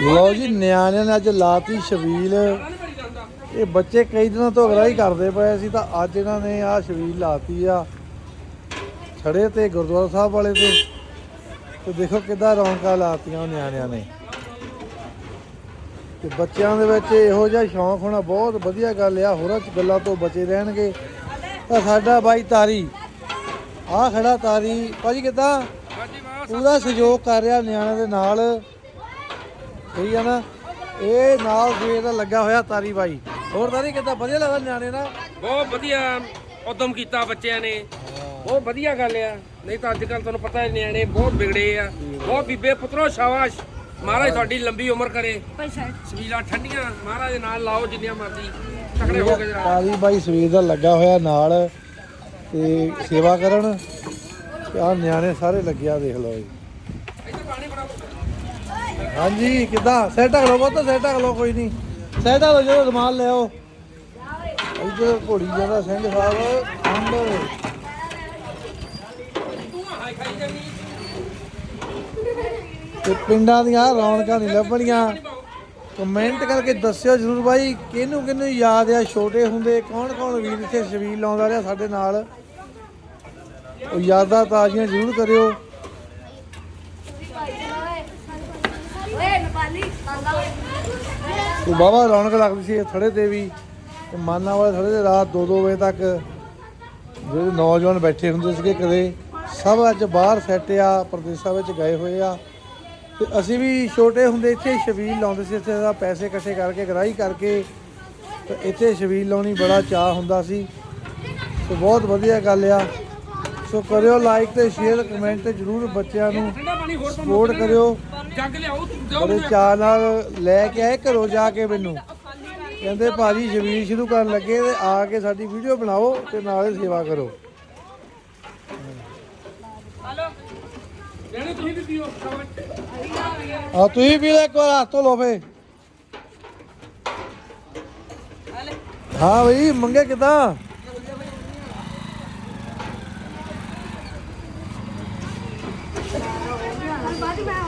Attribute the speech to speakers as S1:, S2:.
S1: ਲਓ ਜੀ ਨਿਆਣਿਆਂ ਨੇ ਅੱਜ ਲਾਤੀ ਛਬੀਲ ਇਹ ਬੱਚੇ ਕਈ ਦਿਨਾਂ ਤੋਂ ਅਗਰਾਈ ਕਰਦੇ ਪਏ ਸੀ ਤਾਂ ਅੱਜ ਇਹਨਾਂ ਨੇ ਆ ਛਬੀਲ ਲਾਤੀ ਆ। ਛੜੇ ਤੇ ਗੁਰਦੁਆਰਾ ਸਾਹਿਬ ਵਾਲੇ ਤੇ। ਤੇ ਦੇਖੋ ਕਿੱਦਾਂ ਰੌਣਕਾਂ ਲਾਤੀਆਂ ਨਿਆਣਿਆਂ ਨੇ। ਤੇ ਬੱਚਿਆਂ ਦੇ ਵਿੱਚ ਇਹੋ ਜਿਹਾ ਸ਼ੌਂਕ ਹੋਣਾ ਬਹੁਤ ਵਧੀਆ ਗੱਲ ਆ ਹੋਰਾਂ ਚ ਗੱਲਾਂ ਤੋਂ ਬਚੇ ਰਹਿਣਗੇ। ਤਾਂ ਸਾਡਾ ਬਾਈ ਤਾਰੀ ਆ ਖੜਾ ਤਾਰੀ। ਭਾਜੀ ਕਿੱਦਾਂ? ਪੂਰਾ ਸਹਿਯੋਗ ਕਰ ਰਿਹਾ ਨਿਆਣਿਆਂ ਦੇ ਨਾਲ। ਸਹੀ ਆ ਨਾ ਇਹ ਨਾਲ ਸਵੇਰ ਦਾ ਲੱਗਾ ਹੋਇਆ ਤਾਰੀ ਬਾਈ। ਹੋਰ ਤਾਰੀ ਕਿੱਦਾਂ ਵਧੀਆ ਲੱਗਦਾ ਨਿਆਣੇ ਨਾਲ?
S2: ਬਹੁਤ ਵਧੀਆ ਉਦਮ ਕੀਤਾ ਬੱਚਿਆਂ ਨੇ। ਬਹੁਤ ਵਧੀਆ ਗੱਲ ਆ। ਨਹੀਂ ਤਾਂ ਅੱਜ ਕੱਲ ਤੁਹਾਨੂੰ ਪਤਾ ਹੈ ਨਿਆਣੇ ਬਹੁਤ ਵਿਗੜੇ ਆ। ਬਹੁਤ ਬੀਬੇ ਪੁੱਤਰੋ ਸ਼ਾਬਾਸ਼। ਮਹਾਰਾਜ ਤੁਹਾਡੀ ਲੰਬੀ ਉਮਰ ਕਰੇ। ਸਬੀਲਾ ਠੰਡੀਆਂ ਮਹਾਰਾਜ ਦੇ ਨਾਲ ਲਾਓ ਜਿੰਨੀਆਂ ਮਰਜ਼ੀ। ਤਕੜੇ ਹੋ ਕੇ ਜਰਾ।
S1: ਤਾਰੀ ਬਾਈ ਸਵੇਰ ਦਾ ਲੱਗਾ ਹੋਇਆ ਨਾਲ ਤੇ ਸੇਵਾ ਕਰਨ। ਆ ਨਿਆਣੇ ਸਾਰੇ ਲੱਗਿਆ ਦੇਖ ਲਓ ਜੀ।
S2: ਇੱਥੇ ਪਾਣੀ ਬੜਾ
S1: ਹਾਂਜੀ, ਕਿੱਦਾਂ? ਸੈਟ ਕਰ ਲਓ ਬਹੁਤ ਸੈਟ ਕਰ ਲਓ, ਕੋਈ ਨਹੀਂ ਸੈਟ ਕਰ ਲਓ, ਜਦੋਂ ਰਮਾਲ ਲੈ ਇੱਧਰ ਘੋੜੀ ਜਾਂਦਾ, ਸਿੰਘ ਸਾਹਿਬ ਅੰਦਰ
S2: ਤੇ
S1: ਪਿੰਡਾਂ ਦੀਆਂ ਰੌਣਕਾਂ ਨਹੀਂ ਲੱਭਣੀਆਂ। ਕਮੈਂਟ ਕਰਕੇ ਦੱਸਿਓ ਜਰੂਰ ਬਾਈ, ਕਿਹਨੂੰ ਕਿਹਨੂੰ ਯਾਦ ਆ, ਛੋਟੇ ਹੁੰਦੇ, ਕੌਣ ਕੌਣ ਵੀਰ ਇੱਥੇ ਛਬੀਲ ਲਾਉਂਦਾ ਰਿਹਾ ਸਾਡੇ ਨਾਲ? ਉਹ ਯਾਦਾਂ ਤਾਜ਼ੀਆਂ ਜ਼ਰੂਰ ਕਰਿਓ। ਤੇ ਬਾਬਾ ਰੌਣਕ ਲੱਗਦੀ ਸੀ ਥੜੇ ਤੇ ਵੀ, ਤੇ ਮਾਨਾ ਵਾਲੇ ਥੜੇ ਤੇ ਰਾਤ 2-2 ਵਜੇ ਤੱਕ ਜਿਹੜੇ ਨੌਜਵਾਨ ਬੈਠੇ ਹੁੰਦੇ ਸੀਗੇ ਕਦੇ, ਸਭ ਅੱਜ ਬਾਹਰ ਸੈੱਟ ਆ, ਪ੍ਰਦੇਸ਼ਾਂ ਵਿੱਚ ਗਏ ਹੋਏ ਆ। ਤੇ ਅਸੀਂ ਵੀ ਛੋਟੇ ਹੁੰਦੇ ਇੱਥੇ ਸ਼ਬੀਲ ਲਾਉਂਦੇ ਸੀ, ਇੱਥੇ ਦਾ ਪੈਸੇ ਇਕੱਠੇ ਕਰਕੇ, ਗਰਾਈ ਕਰਕੇ, ਤੇ ਇੱਥੇ ਸ਼ਬੀਲ ਲਾਉਣੀ ਬੜਾ ਚਾਹ ਹੁੰਦਾ ਸੀ। ਤੇ ਬਹੁਤ ਵਧੀਆ ਗੱਲ ਆ। ਸੋ ਕਰਿਓ ਲਾਈਕ ਤੇ ਸ਼ੇਅਰ ਕਮੈਂਟ ਤੇ ਜਰੂਰ ਬੱਚਿਆਂ ਨੂੰ ਸਪੋਰਟ ਕਰਿਓ।
S2: ਜੱਗ ਲਿਆਓ
S1: ਬੜੇ ਚਾਅ ਨਾਲ ਲੈ ਕੇ ਆਏ ਘਰੋਂ ਜਾ ਕੇ ਮੈਨੂੰ। ਕਹਿੰਦੇ ਭਾਜੀ ਜਮੀਨ ਸ਼ੁਰੂ ਕਰਨ ਲੱਗੇ ਤੇ ਆ ਕੇ ਸਾਡੀ ਵੀਡੀਓ ਬਣਾਓ ਤੇ ਨਾਲੇ ਸੇਵਾ ਕਰੋ।
S2: ਲੈਣੇ ਤੁਸੀਂ ਵੀ
S1: ਆ ਤੁਸੀਂ ਵੀ ਇੱਕ ਵਾਰ ਹੱਥ ਧੋ ਲਓ ਫੇ। ਹਾਂ ਬਈ, ਮੰਗੇ ਕਿਦਾਂ? பதில்